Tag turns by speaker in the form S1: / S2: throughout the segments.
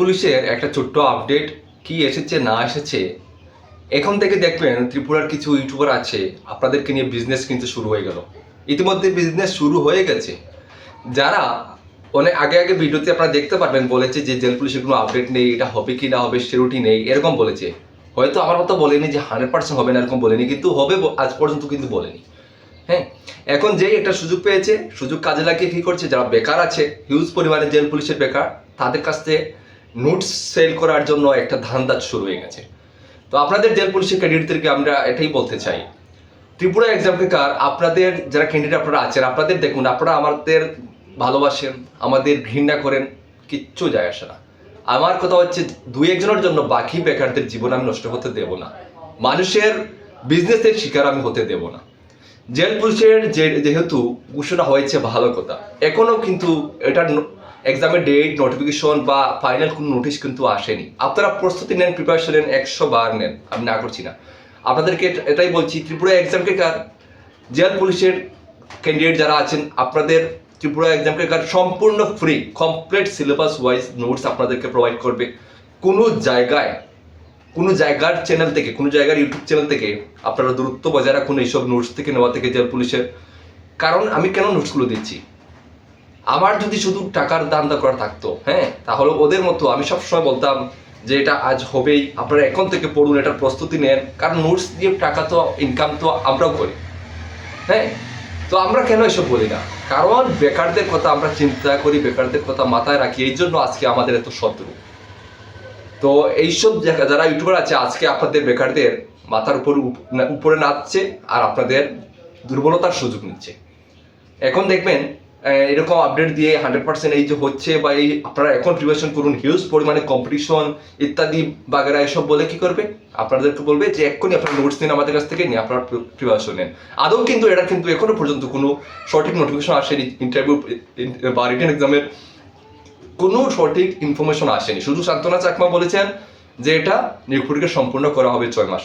S1: পুলিশের একটা ছোট্ট আপডেট কি এসেছে, না এসেছে, এখন থেকে দেখবেন ত্রিপুরার কিছু ইউটিউবার আছে, আপনাদেরকে নিয়ে বিজনেস কিন্তু শুরু হয়ে গেল। ইতিমধ্যে বিজনেস শুরু হয়ে গেছে। যারা অনেক আগে আগে ভিডিওতে আপনারা দেখতে পারবেন বলেছে যে জেল পুলিশের কোনো আপডেট নেই, এটা হবে কি না হবে সেরুটি নেই, এরকম বলেছে। হয়তো আমার মতো বলেনি যে হান্ড্রেড পার্সেন্ট হবে না, এরকম বলেনি, কিন্তু হবে আজ পর্যন্ত কিন্তু বলেনি। হ্যাঁ এখন যেই একটা সুযোগ পেয়েছে, সুযোগ কাজে লাগিয়ে কী করছে, যারা বেকার আছে হিউজ পরিমাণে জেল পুলিশের বেকার, তাদের কাছ থেকে নোটস সেল করার জন্য একটা ধান্দা শুরু হয়ে গেছে। তো আপনাদের জেল পুলিশের ক্যান্ডিডেটদেরকে আমরা এটাই বলতে চাই। ত্রিপুরা এক্সাম পেকার আপনাদের যারা ক্যান্ডিডেট আপনারা আছেন, আপনাদের দেখুন, আপনারা আমাদের ভালোবাসেন, আমাদের ঘৃণা করেন, কিচ্ছু যায় আসে না। আমার কথা হচ্ছে, দুই একজনের জন্য বাকি বেকারদের জীবন আমি নষ্ট হতে দেব না। মানুষের বিজনেসের শিকার আমি হতে দেব না। জেল পুলিশের যেহেতু ঘোষণা হয়েছে, ভালো কথা। এখনও কিন্তু এটার এক্সামের ডেট নোটিফিকেশন বা ফাইনাল কোনো নোটিশ কিন্তু আসেনি। আপনারা প্রস্তুতি নেন প্রিপারেশন নেন, একশো বার নেন। আমি না করছি না। আপনাদেরকে এটা- এটাই বলছি, ত্রিপুরা এক্সামকে কার? জেল পুলিশের ক্যান্ডিডেট যারা আছেন, আপনাদের ত্রিপুরা এক্সামকে কার? সম্পূর্ণ free complete syllabus wise notes আপনাদেরকে প্রোভাইড করবে। কোনো জায়গায়, কোনো জায়গার চ্যানেল থেকে, কোনো জায়গার ইউটিউব চ্যানেল থেকে আপনারা দূরত্ব বজায় রাখুন এইসব নোটস থেকে, নেওয়া থেকে জেল পুলিশের। কারণ আমি কেন নোটসগুলো দিচ্ছি? আমার যদি শুধু টাকার দান্দা করা থাকতো হ্যাঁ তাহলে ওদের মতো আমি সবসময় বলতাম যে এটা আজ হবেই, আপনারা এখন থেকে পড়ুন, এটার প্রস্তুতি নেন, কারণ নোটস দিয়ে টাকা তো ইনকাম তো আমরাও করি। হ্যাঁ তো আমরা কেন এসব বলি না? কারণ বেকারদের কথা আমরা চিন্তা করি, বেকারদের কথা মাথায় রাখি, এই জন্য আজকে আমাদের এত শত্রু। তো এইসব যারা ইউটিউবার আছে, আজকে আপনাদের বেকারদের মাথার উপর উপরে নাচছে আর আপনাদের দুর্বলতার সুযোগ নিচ্ছে। এখন দেখবেন এরকম আপডেট দিয়ে হান্ড্রেড পার্সেন্ট এই যে হচ্ছে বা এই আপনারা এখন প্রিপারেশন করুন হিউজ পরিমাণে কম্পিটিশন ইত্যাদি বাগেরা এসব বলে কি করবে? আপনাদেরকে বলবে যে এক্ষুনি আপনার নোটস নিন আমাদের কাছ থেকে, নিয়ে আপনারা প্রিপারেশন নেন। আদৌ কিন্তু এটা কিন্তু এখনও পর্যন্ত কোনো সঠিক নোটিফিকেশন আসেনি ইন্টারভিউ বা রিটেন এক্সামের কোনো সঠিক ইনফরমেশন আসেনি। শুধু শান্তনা চাকমা বলেছেন যে এটা নিয়োগপরীক্ষা সম্পূর্ণ করা হবে ছয় মাস।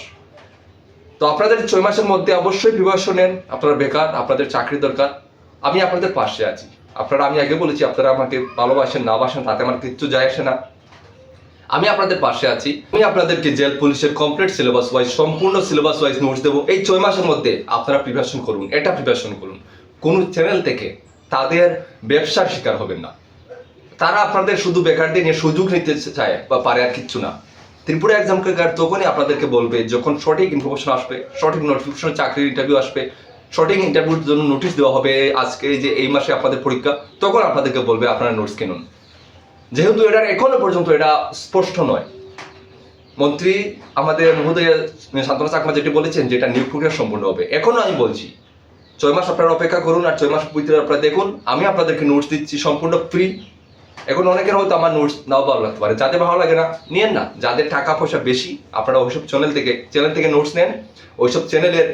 S1: তো আপনাদের ছয় মাসের মধ্যে অবশ্যই প্রিপারেশন নেন। আপনারা বেকার, আপনাদের চাকরি দরকার। আমি আপনাদের পাশে আছি। আপনারা, আমি আগে বলেছি, আপনারা আমাকে ভালোবাসেন, না বাসেন তাতে আমার কিচ্ছু যায় আসে না। আমি আপনাদের পাশে আছি। আমি আপনাদেরকে জেল পুলিশের কমপ্লিট সিলেবাস ওয়াইজ সম্পূর্ণ সিলেবাস ওয়াইজ নোটস দেবো। এই ছয় মাসের মধ্যে আপনারা প্রিপারেশন করুন। এটা প্রিপারেশন করুন। কোন চ্যানেল থেকে তাদের ব্যবসার শিকার হবেন না। তারা আপনাদের শুধু বেকারদের নিয়ে সুযোগ নিতে চায় বা পারে আর কিচ্ছু না। ত্রিপুরা এক্সাম কার্ড তখনই আপনাদেরকে বলবে, যখন সঠিক ইনফরমেশন আসবে, সঠিক নোটিফিকেশন চাকরির ইন্টারভিউ আসবে সঠিক ইন্টারভিউর জন্য নোটিশ দেওয়া হবে আজকে যে এই মাসে আপনাদের পরীক্ষা। তখন আপনাদেরকে বলবে আপনারা নোটস কিনুন। যেহেতু এটা এখনও পর্যন্ত এটা স্পষ্ট নয়। মন্ত্রী আমাদের মহোদয়, শান্তনা চাকমা যেটি বলেছেন যেটা নিয়োগ প্রক্রিয়া সম্পূর্ণ হবে। এখনও আমি বলছি, ছয় মাস আপনারা অপেক্ষা করুন আর ছয় মাস ভিতরে আপনারা দেখুন। আমি আপনাদেরকে নোটস দিচ্ছি, সম্পূর্ণ ফ্রি এখন অনেকের হয়তো আমার নোটস নাও ভালো লাগতে পারে। যাদের ভালো লাগে না, নিয়েন না। যাদের টাকা পয়সা বেশি, আপনারা ওইসব চ্যানেল থেকে চ্যানেল থেকে নোটস নেন। ওইসব চ্যানেলের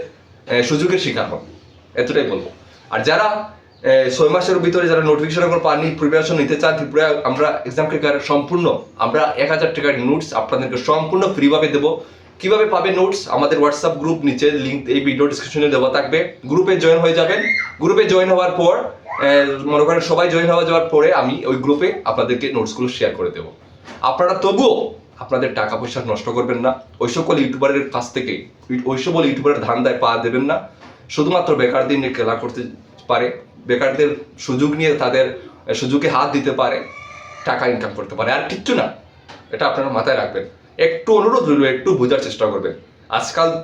S1: সুযোগের শিকার হন। এতটাই বলব। আর যারা ছয় মাসের ভিতরে যারা নোটিফিকেশন এখন পাননি প্রিপারেশন নিতে চান, ত্রিপুরা, আমরা এক্সাম ক্রিকার সম্পূর্ণ, আমরা এক হাজার টাকার নোটস আপনাদেরকে সম্পূর্ণ ফ্রিভাবে দেবো। কীভাবে পাবে নোটস আমাদের হোয়াটসঅ্যাপ গ্রুপ নিচে লিঙ্ক এই ভিডিও ডিসক্রিপশনে দেওয়া থাকবে। গ্রুপে জয়েন হয়ে যাবেন। গ্রুপে জয়েন হওয়ার পর মনে করেন সবাই জয়েন হওয়া যাওয়ার পরে আমি ওই গ্রুপে আপনাদেরকে নোটসগুলো শেয়ার করে দেবো। আপনারা তবুও আপনাদের টাকা পয়সা নষ্ট করবেন না। ওই সকল ইউটিউবারের কাছ থেকে ওই সকল ইউটিউবারের ধান্দায় পা দেবেন না। শুধুমাত্র বেকারদের নিয়ে খেলা করতে পারে, বেকারদের সুযোগ নিয়ে তাদের সুযোগে হাত দিতে পারে, টাকা ইনকাম করতে পারে। আর কিচ্ছু না, এটা আপনারা মাথায় রাখবেন। একটু অনুরোধ রইল, একটু বোঝার চেষ্টা করবেন। আজকাল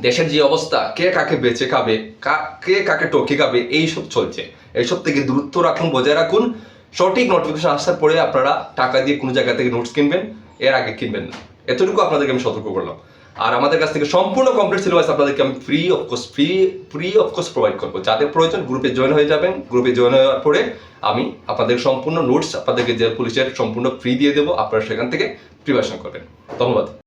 S1: দেশের যে অবস্থা, কে কাকে বেঁচে খাবে, কা- কে কাকে টকে খাবে, এইসব চলছে। এইসব থেকে দূরত্ব রাখুন, বজায় রাখুন। সঠিক নোটিফিকেশন আসার পরে আপনারা টাকা দিয়ে কোনো জায়গা থেকে নোটস কিনবেন, এর আগে কিনবেন না। এতটুকু আপনাদেরকে আমি সতর্ক করলাম। আর আমাদের কাছ থেকে সম্পূর্ণ কমপ্লিট সিলেবাস আপনাদেরকে আমি free of course free free of course provide করব। যাদের প্রয়োজন গ্রুপে জয়েন হয়ে যাবেন। গ্রুপে জয়েন হওয়ার পরে আমি আপনাদের সম্পূর্ণ নোটস আপনাদেরকে জেল পুলিশের সম্পূর্ণ ফ্রি দিয়ে দেবো, আপনারা সেখান থেকে প্রিপারেশন করবেন। ধন্যবাদ।